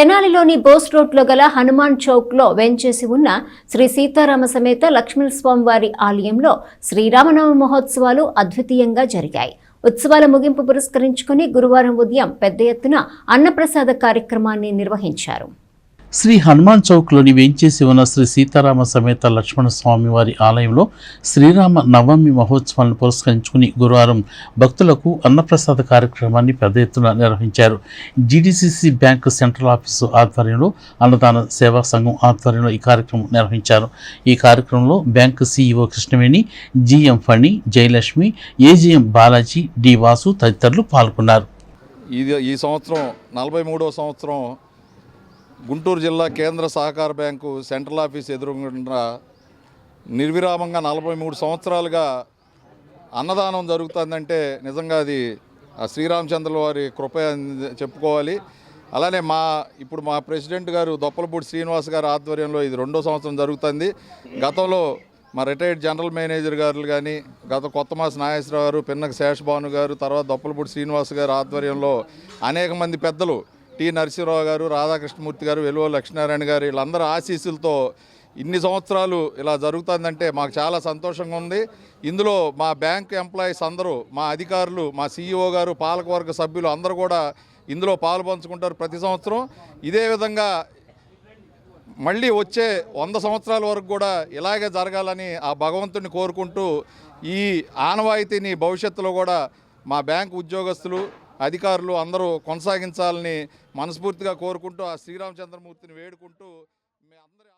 తెనాలిలోని బోస్ రోడ్లో గల హనుమాన్ చౌక్లో వెంచేసి ఉన్న శ్రీ సీతారామ సమేత లక్ష్మణస్వామి వారి ఆలయంలో శ్రీరామనవమి మహోత్సవాలు అద్వితీయంగా జరిగాయి. ఉత్సవాల ముగింపు పురస్కరించుకుని గురువారం ఉదయం పెద్ద ఎత్తున అన్నప్రసాద కార్యక్రమాన్ని నిర్వహించారు. శ్రీ హనుమాన్ చౌక్లోని వేంచేసి ఉన్న శ్రీ సీతారామ సమేత లక్ష్మణ స్వామి వారి ఆలయంలో శ్రీరామ నవమి మహోత్సవాలను పురస్కరించుకుని గురువారం భక్తులకు అన్నప్రసాద కార్యక్రమాన్ని పెద్ద ఎత్తున నిర్వహించారు. జీడీసీసీ బ్యాంక్ సెంట్రల్ ఆఫీసు ఆధ్వర్యంలో అన్నదాన సేవా సంఘం ఆధ్వర్యంలో ఈ కార్యక్రమం నిర్వహించారు. ఈ కార్యక్రమంలో bank CEO Krishnaveni GM Phani Jayalakshmi AGM Balaji D Vasu తదితరులు పాల్గొన్నారు. ఇది ఈ సంవత్సరం నలభై మూడో సంవత్సరం గుంటూరు జిల్లా కేంద్ర సహకార బ్యాంకు సెంట్రల్ ఆఫీస్ ఎదురుగుండా నిర్విరామంగా నలభై మూడు సంవత్సరాలుగా అన్నదానం జరుగుతుందంటే నిజంగా అది ఆ శ్రీరామచంద్రుల వారి కృప చెప్పుకోవాలి. అలానే మా ఇప్పుడు మా ప్రెసిడెంట్ గారు దొప్పలపూడి శ్రీనివాస్ గారి ఆధ్వర్యంలో ఇది రెండో సంవత్సరం జరుగుతుంది. గతంలో మా రిటైర్డ్ జనరల్ మేనేజర్ గారు కానీ గత కొత్త మాస నాగేశ్వరరావు గారు పిన్నక శేషభాను గారు తర్వాత దొప్పలపూడి శ్రీనివాస్ గారి ఆధ్వర్యంలో అనేక మంది పెద్దలు టి నరసింహరావు గారు రాధాకృష్ణమూర్తి గారు వెలువ లక్ష్మీనారాయణ గారు వీళ్ళందరూ ఆశీస్సులతో ఇన్ని సంవత్సరాలు ఇలా జరుగుతుందంటే మాకు చాలా సంతోషంగా ఉంది. ఇందులో మా బ్యాంక్ ఎంప్లాయీస్ అందరూ మా అధికారులు మా సీఈఓ గారు పాలకవర్గ సభ్యులు అందరూ కూడా ఇందులో పాల్పంచుకుంటారు ప్రతి సంవత్సరం. ఇదే విధంగా మళ్ళీ వచ్చే వంద సంవత్సరాల వరకు కూడా ఇలాగే జరగాలని ఆ భగవంతుని కోరుకుంటూ ఈ ఆనవాయితీని భవిష్యత్తులో కూడా మా బ్యాంక్ ఉద్యోగస్తులు అధికారులు అందరూ కొనసాగించాలని మనస్ఫూర్తిగా కోరుకుంటూ ఆ శ్రీరామచంద్రమూర్తిని వేడుకుంటూ మీ అందరి